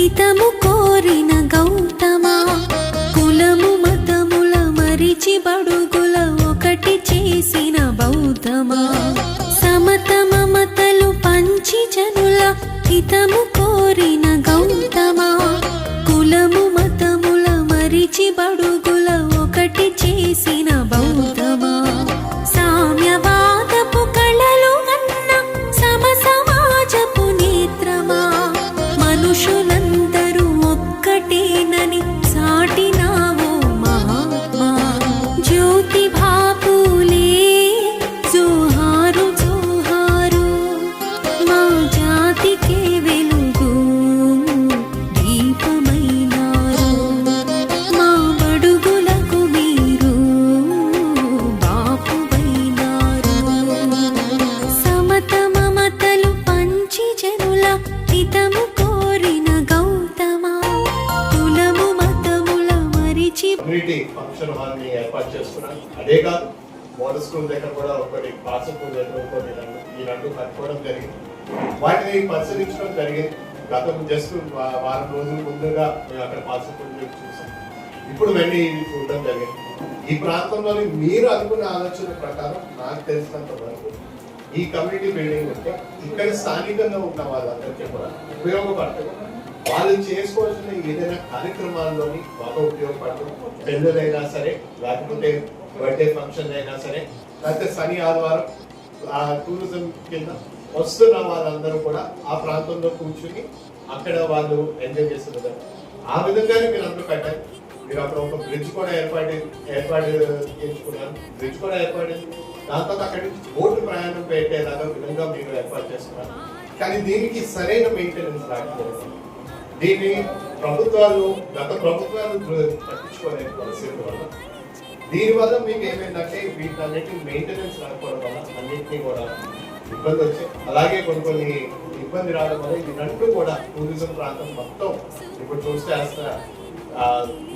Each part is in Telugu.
హితము కోరిన గౌతమా కులము మతముల మరిచి బడుగుల ఒకటి చేసిన బౌద్ధమా. సమతమ మతలు పంచి జనుల హితము కోరిన గౌ దాన్ని పరిశీలించడం జరిగింది. గతం జస్ట్ వారం రోజుల ముందుగా మేము అక్కడ పాత చూసాం. ఇప్పుడు వెళ్ళి ఇది చూడడం జరిగింది. ఈ ప్రాంతంలోని మీరు అనుకున్న ఆలోచన ప్రకారం నాకు తెలిసినంత వరకు ఈ కమ్యూనిటీ బిల్డింగ్ ఉంటే ఇక్కడ స్థానికంగా ఉన్న వాళ్ళందరికీ కూడా ఉపయోగపడుతుంది వాళ్ళు చేసుకోవాల్సిన ఏదైనా కార్యక్రమాల్లోని బాగా ఉపయోగపడుతుంది పెళ్ళిదైనా సరే లేకపోతే బర్త్డే ఫంక్షన్ అయినా సరే లేకపోతే శని ఆదివారం ఆ టూరిజం కింద వస్తున్న వాళ్ళందరూ కూడా ఆ ప్రాంతంలో కూర్చుని అక్కడ వాళ్ళు ఎంజాయ్ చేస్తున్నారు. ఆ విధంగానే మీరు అందరూ పెట్టారు. మీరు అక్కడ ఒక బ్రిడ్జ్ కూడా ఏర్పాటు ఏర్పాటు చేయించుకున్నారు బ్రిడ్జ్ కూడా ఏర్పాటు దాని తర్వాత అక్కడి నుంచి బోటు ప్రయాణం పెట్టేలాగా విధంగా మీరు ఏర్పాటు చేస్తున్నారు. కానీ దీనికి సరైన మెయింటెనెన్స్ రాకపోవడం దీన్ని ప్రభుత్వాలు గత ప్రభుత్వాలు పట్టించుకోలేని పరిస్థితి వల్ల దీనివల్ల మీకు ఏమైందంటే వీటన్నిటి మెయింటెనెన్స్ రాకపోవడం వల్ల అన్నింటినీ కూడా ఇబ్బంది వచ్చాయి అలాగే కొన్ని కొన్ని ఇబ్బంది రావడం వల్ల ఇది రెండు కూడా టూరిజం ప్రాంతం మొత్తం ఇప్పుడు చూస్తే అసలు ఆ,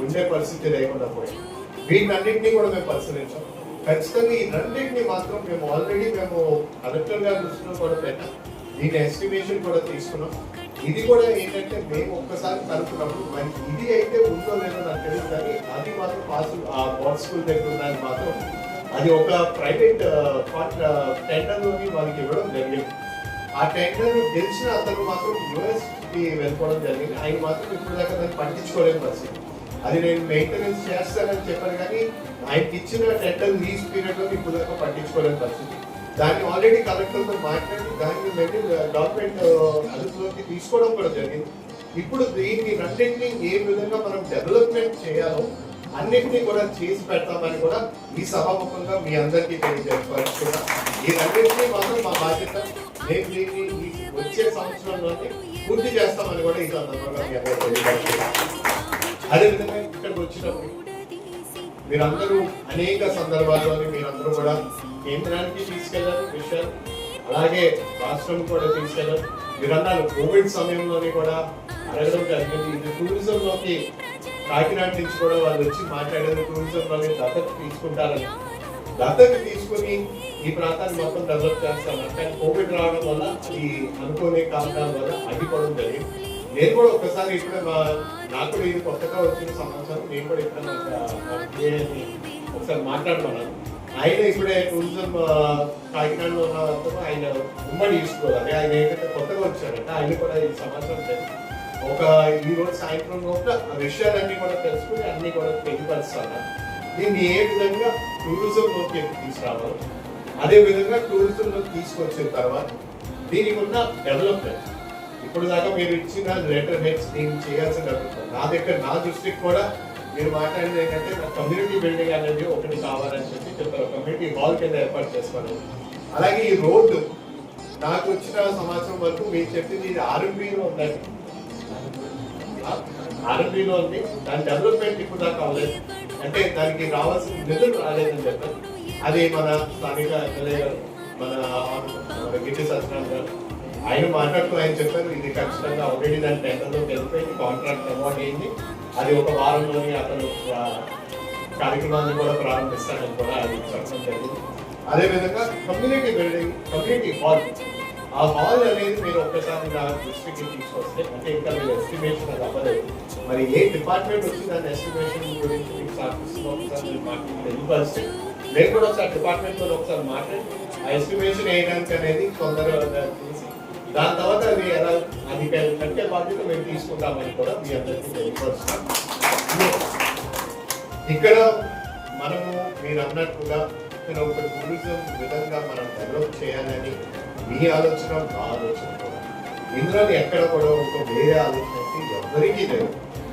ఉండే పరిస్థితి లేకుండా పోయింది వీటన్నింటినీ కూడా మేము పరిశీలించాం. ఖచ్చితంగా ఈ రెండింటిని మాత్రం మేము ఆల్రెడీ మేము కలెక్టర్ గారి దృష్టిలో కూడా పెట్టాం. దీని ఎస్టిమేషన్ కూడా తీసుకున్నాం. ఇది కూడా ఏంటంటే మేము ఒక్కసారి కలుపుకున్నప్పుడు మరి ఇది అయితే ఉందో లేదో నాకు తెలియదు కానీ అది మాత్రం పాస్ ఆ పాసిబుల్ దగ్గర ఉన్నది మాత్రం అది ఒక ప్రైవేట్ టెండర్లోని వాళ్ళకి ఇవ్వడం జరిగింది. ఆ టెండర్ గెలిచిన అతను మాత్రం యూఎస్కి వెళ్ళిపోవడం జరిగింది. ఆయన మాత్రం ఇప్పుడు దాకా దాన్ని పట్టించుకోలేని పరిస్థితి. అది నేను మెయింటెనెన్స్ చేస్తానని చెప్పాను కానీ ఆయనకి ఇచ్చిన టెండర్ లీజ్ పీరియడ్లో ఇప్పుడు దాకా పట్టించుకోలేని పరిస్థితి. దాన్ని ఆల్రెడీ కలెక్టర్తో మాట్లాడి దాన్ని మళ్ళీ గవర్నమెంట్ అదుపులోకి తీసుకోవడం కూడా జరిగింది. ఇప్పుడు దీన్ని రెండింటిని ఏ విధంగా మనం డెవలప్మెంట్ చేయాలో అన్నింటినీ కూడా చేసి పెడతామని కూడా ఈ సభాముఖంగా మీ అందరికీ కూడా. ఈ అన్నింటినీ మాత్రం మా బాధ్యత. మేము దీన్ని వచ్చే సంవత్సరంలోనే పూర్తి చేస్తామని కూడా ఈ సందర్భంగా మీ అందరూ తెలియజేస్తున్నాను అదేవిధంగా ఇక్కడికి వచ్చినప్పుడు మీరందరూ అనేక సందర్భాల్లోని మీరందరూ కూడా కేంద్రానికి తీసుకెళ్ళారు విషయాలు అలాగే రాష్ట్రం కూడా తీసుకెళ్ళారు మీరన్నారు కోవిడ్ సమయంలోని కూడా అడగడం జరిగింది. ఇది టూరిజంలోకి కాకినాడ నుంచి కూడా వాళ్ళు వచ్చి మాట్లాడారు టూరిజం వాళ్ళని దత్తత తీసుకుంటారని. దత్తత తీసుకుని ఈ ప్రాంతాన్ని మొత్తం డెవలప్ చేస్తాను కానీ కోవిడ్ రావడం వల్ల ఈ అనుకోని కారణాల వల్ల అడ్డుకోవడం జరిగింది. నేను కూడా ఒకసారి ఇక్కడ మా- నాకు కూడా ఇది కొత్తగా వచ్చిన సమాచారం నేను కూడా ఇక్కడ ఒకసారి మాట్లాడుతున్నాను ఆయన ఇప్పుడే టూరిజం కాకినాడలో ఉన్న వరకు ఆయన ఉమ్మడి తీసుకోవాలి. ఆయన ఏంటంటే కొత్తగా వచ్చారంటే ఆయన కూడా ఈ సమాచారం జరిగింది ఒక ఈ రోజు సాయంత్రం లోపల ఆ విషయాలన్నీ కూడా తెలుసుకుని అన్ని కూడా తెలియపరుస్తాను దీన్ని ఏ విధంగా టూరిజం లోకి తీసుకురావాలి అదే విధంగా టూరిజం లోకి తీసుకొచ్చిన తర్వాత దీనికి ఉన్న డెవలప్మెంట్ ఇప్పుడు దాకా మీరు ఇచ్చిన లెటర్ హెడ్స్ నేను చేయాల్సిన నా దగ్గర నా దృష్టికి కూడా మీరు మాట్లాడింది ఏంటంటే నా కమ్యూనిటీ బిల్డింగ్ అనేది ఒకటి కావాలని చెప్పి చెప్పారు. కమ్యూనిటీ హాల్ కింద ఏర్పాటు చేసుకోవాలి. అలాగే ఈ రోడ్డు నాకు వచ్చిన సమాచారం వరకు మీరు చెప్పింది ఇది ఆర్ఎంపీలో ఉందండి. ఆర్ఎంపీలో ఉంది. దాని డెవలప్మెంట్ ఇప్పుడు దాకా అవ్వలేదు. అంటే దానికి రావాల్సిన నిధులు రాలేదని చెప్పారు. అది మన స్థానిక ఎమ్మెల్యే గారు మన మన గిట్టి సత్యనారాయణ గారు. ఆయన మాట్లాడుతూ ఆయన చెప్పారు ఇది ఖచ్చితంగా ఆల్రెడీ దాని టెండర్లో వెళ్ళిపోయింది కాంట్రాక్ట్ అవార్డ్ అయింది. అది ఒక వారంలోనే అతను కార్యక్రమాన్ని కూడా ప్రారంభిస్తాడని కూడా అది చెప్పడం జరిగింది. అదేవిధంగా కమ్యూనిటీ బిల్డింగ్ కమ్యూనిటీ హాల్ ఆ హాల్ అనేది మీరు ఒక్కసారి నా దృష్టికి తీసుకొస్తే అంటే ఇంకా మీరు ఎస్టిమేషన్ అది అవ్వలేదు. మరి ఏ డిపార్ట్మెంట్ వచ్చి దాని ఎస్టిమేషన్ గురించి మీకు సాధిస్తుందో ఒకసారి మీరు మాకు నేను కూడా ఒకసారి డిపార్ట్మెంట్తో ఒకసారి మాట్లాడి ఆ ఎస్టిమేషన్ వేయడానికి అనేది తొందరగా తీసి దాని తర్వాత అది ఎలా అది కంటే బాధ్యత మేము తీసుకుంటామని కూడా మీ అందరికీ తెలియపరుస్తాం. ఇక్కడ మనము మీరు అన్నట్టుగా ఇక్కడ ఒక టూరిజం విధంగా మనం డెవలప్ చేయాలని మీ ఆలోచన నా ఆలోచన కూడా. ఇందులో ఎక్కడ కూడా ఒక వేరే ఆలోచనకి ఎవరికీ లేదు.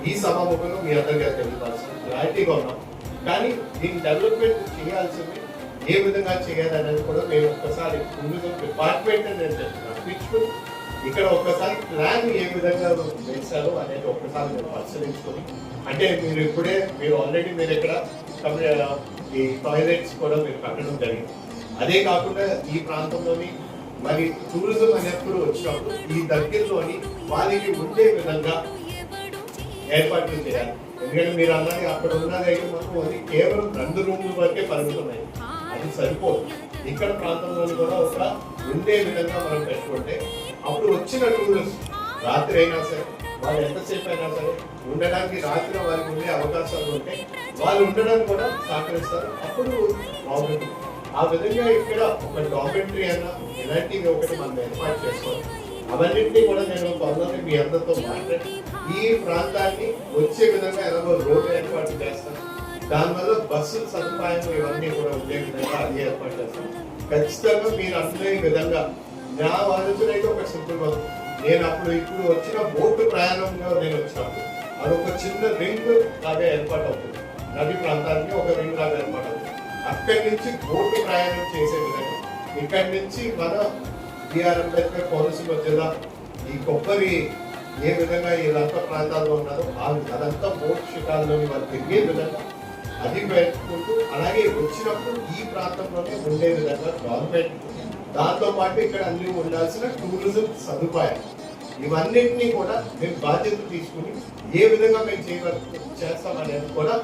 ఈ సభాముఖంలో మీ అందరికీ తెలియవలసిన క్లారిటీగా ఉన్నాం. కానీ దీని డెవలప్మెంట్ చేయాల్సింది ఏ విధంగా చేయాలి అనేది కూడా మేము ఒక్కసారి టూరిజం డిపార్ట్మెంట్ నేను చెప్తున్నాను. ఇక్కడ ఒక్కసారి ప్లాన్ ఏ విధంగా వేశారో అనేది ఒక్కసారి మీరు పరిశీలించుకొని అంటే మీరు ఇప్పుడే మీరు ఆల్రెడీ మీరు ఇక్కడ ఈ టాయిలెట్స్ కూడా మీరు కట్టడం జరిగింది. అదే కాకుండా ఈ ప్రాంతంలోని మరి టూరిజం అనేప్పుడు వచ్చినప్పుడు ఈ దగ్గరలోని వాళ్ళకి ఉండే విధంగా ఏర్పాట్లు చేయాలి. ఎందుకంటే మీరు అన్నది అక్కడ ఉన్నది అయితే అది కేవలం రెండు రూమ్ల వరకే పరిమితమైంది. అది సరిపోదు. ఇక్కడ ప్రాంతంలోని కూడా ఒక ఉండే విధంగా మనం పెట్టుకుంటే అప్పుడు వచ్చిన టూరిస్ట్ రాత్రి అయినా సరే వాళ్ళు ఎంతసేపు అయినా సరే ఉండడానికి రాత్రి వారికి ఉండే అవకాశాలు ఉంటే వాళ్ళు ఉండడానికి కూడా సహకరిస్తారు. అప్పుడు బాగుంటుంది. ఆ విధంగా ఇక్కడ ఒక డాక్యుమెంటరీ అయినా ఇలాంటివి ఒకటి మనం ఏర్పాటు చేసుకోవాలి. అవన్నింటినీ కూడా నేను త్వరలోనే మీ అందరితో మాట్లాడి ఈ ప్రాంతాన్ని వచ్చే విధంగా ఎలాగో రోడ్డు ఏర్పాటు చేస్తాను. దానివల్ల బస్సు సదుపాయం ఇవన్నీ కూడా ఉండే విధంగా అది ఏర్పాటు చేస్తాం ఖచ్చితంగా మీరు అందే విధంగా నా ఆలోచన అయితే ఒక సింపుల్ నేను అప్పుడు ఇప్పుడు వచ్చిన బోటు ప్రయాణంలో నేను వచ్చినప్పుడు అది ఒక చిన్న రింగ్ లాగా ఏర్పాటు అవుతుంది. నది ప్రాంతానికి ఒక రింగ్ లాగా ఏర్పాటు అవుతుంది. అక్కడి నుంచి బోటు ప్రయాణం చేసే విధంగా ఇక్కడి నుంచి మన బిఆర్ అంబేద్కర్ కోనసీమ జిల్లా ఈ కొబ్బరి ఏ విధంగా ఈ రక్త ప్రాంతాల్లో ఉన్నారో వాళ్ళు అదంతా బోర్డు శిఖాల్లోని వాళ్ళు తిరిగే విధంగా అది పెట్టుకుంటూ అలాగే వచ్చినప్పుడు ఈ ప్రాంతంలోనే ఉండే విధంగా గవర్నమెంట్ దాంతో పాటు ఇక్కడ అన్ని ఉండాల్సిన టూరిజం సదుపాయం ఇవన్నింటినీ కూడా మేము బాధ్యత తీసుకుని ఏ విధంగా మేము చేయగల చేస్తామనేది కూడా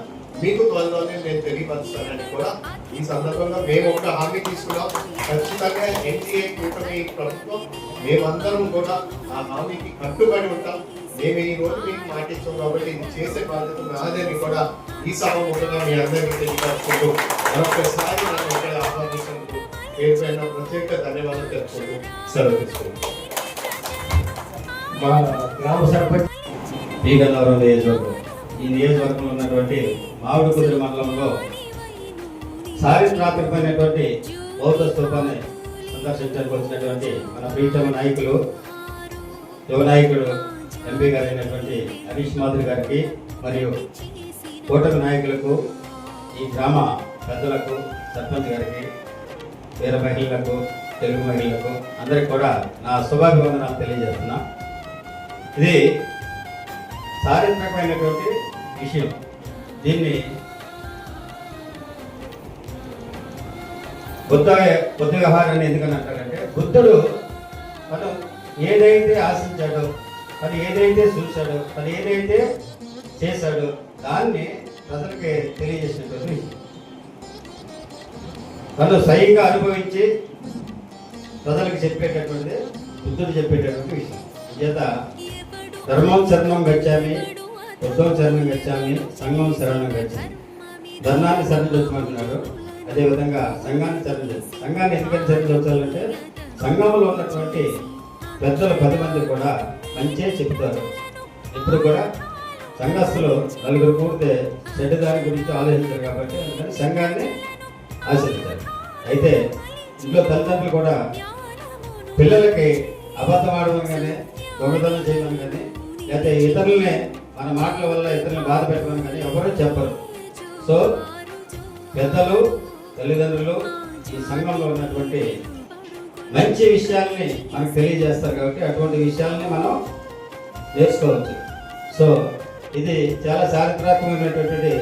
మీకు త్వరలోనే నేను తెలియపరుస్తానని కూడా ఈ సందర్భంగా మేము ఒక హామీ తీసుకున్నాం. ఖచ్చితంగా ఎన్డీఏ కూటమి ప్రభుత్వం మేమందరం కూడా ఆ హామీకి కట్టుబడి ఉంటాం. మేము ఈ రోజు మీకు మాటిస్తాం కాబట్టి ఇది చేసే బాధ్యత నాదని కూడా ఈ సభముఖంగా మీ అందరికీ తెలియపరుచుకుంటూ మరొకసారి నన్ను ఇక్కడ ఆహ్వానించినందుకు పేరుపైన ప్రత్యేక ధన్యవాదాలు తెలుసుకుంటూ సెలవు తీసుకుంటాం మా గ్రామ సర్పంచ్ పి గన్నవరం నియోజకవర్గం. ఈ నియోజకవర్గంలో ఉన్నటువంటి మామిడి మండలంలో చారిత్రాత్మకమైనటువంటి బౌద్ధ స్థూపాన్ని సందర్శించడానికి వచ్చినటువంటి మన ప్రీతమ నాయకులు యువ నాయకుడు ఎంపీ గారైనటువంటి హరీష్ మాధురి గారికి మరియు కూటమి నాయకులకు ఈ గ్రామ పెద్దలకు సర్పంచ్ గారికి వీర మహిళలకు తెలుగు మహిళలకు అందరికి కూడా నా శుభాభివందనాలు తెలియజేస్తున్నా. ఇది చారిత్రకమైనటువంటి విషయం. దీన్ని బుద్ధ బుద్ధ వ్యవహారాన్ని ఎందుకని అంటారంటే బుద్ధుడు తను ఏదైతే ఆశించాడో తను ఏదైతే చూశాడో తను ఏదైతే చేశాడో దాన్ని ప్రజలకి తెలియజేసినటువంటి తను స్వయంగా అనుభవించి ప్రజలకు చెప్పేటటువంటి బుద్ధుడు చెప్పేటటువంటి విషయం. చేత ధర్మం చర్మం గచ్చామి బుద్ధం శరణం గచ్చామి సంఘం శరణం గచ్చామి ధర్మాన్ని శరణించమంటున్నాడు అదేవిధంగా సంఘాన్ని శరణించు సంఘాన్ని ఎందుకని శరణించాలంటే సంఘంలో ఉన్నటువంటి పెద్దలు పది మంది కూడా మంచిగా చెప్తారు ఇప్పుడు కూడా సంఘస్థులు నలుగురు కూడితే చెడ్డ దాని గురించి ఆలోచించారు కాబట్టి అందుకని సంఘాన్ని ఆశ్రయించారు అయితే ఇంట్లో తల్లిదండ్రులు కూడా పిల్లలకి అబద్ధం ఆడడం కానీ దొంగతనం చేయడం కానీ లేకపోతే ఇతరులనే మన మాటల వల్ల ఇతరులు బాధ పెట్టడం కానీ ఎవరు చెప్పరు. సో పెద్దలు తల్లిదండ్రులు ఈ సంఘంలో ఉన్నటువంటి మంచి విషయాల్ని మనకు తెలియజేస్తారు కాబట్టి అటువంటి విషయాల్ని మనం నేర్చుకోవచ్చు. సో ఇది చాలా చారిత్రాత్మకమైనటువంటి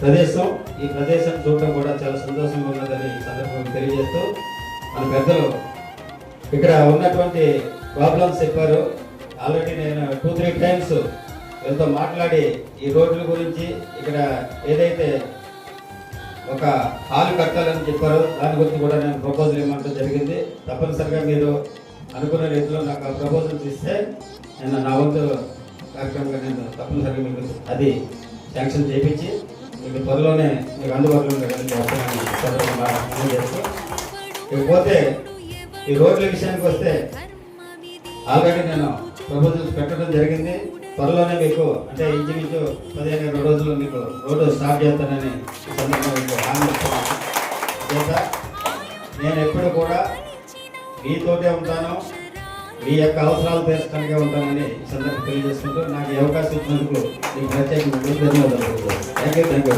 ప్రదేశం. ఈ ప్రదేశం చూడటం కూడా చాలా సంతోషంగా ఉన్నదని సందర్భంగా తెలియజేస్తూ మన పెద్దలు ఇక్కడ ఉన్నటువంటి ప్రాబ్లమ్స్ చెప్పారు. ఆల్రెడీ నేను టూ త్రీ టైమ్స్ వీళ్ళతో మాట్లాడి ఈ రోడ్ల గురించి ఇక్కడ ఏదైతే ఒక హాల్ కట్టాలని చెప్పారో దాని గురించి కూడా నేను ప్రపోజల్ ఇవ్వడం జరిగింది. తప్పనిసరిగా మీరు అనుకున్న రీతిలో నాకు ఆ ప్రపోజల్స్ ఇస్తే నేను నా వంతు కార్యక్రమంగా నేను తప్పనిసరిగా మీకు అది శాంక్షన్ చేయించి మీకు త్వరలోనే మీకు అందుబాటులో చేస్తూ ఇకపోతే ఈ రోడ్ల విషయానికి వస్తే ఆల్రెడీ నేను ప్రపోజల్స్ పెట్టడం జరిగింది. త్వరలోనే మీకు అంటే ఇంచుమించు పదిహేను ఇరవై రోజుల్లో మీకు రోడ్డు స్టార్ట్ చేస్తానని ఈ సందర్భంగా మీకు హామీ ఇస్తున్నాను. చేత నేను ఎప్పుడు కూడా మీతోటే ఉంటాను. మీ యొక్క అవసరాలు తీర్చడానికే ఉంటానని ఈ సందర్భంగా తెలియజేసుకుంటూ నాకు ఈ అవకాశం ఇచ్చినందుకు మీకు ప్రత్యేకంగా ధన్యవాదాలు థ్యాంక్ యూ థ్యాంక్ యూ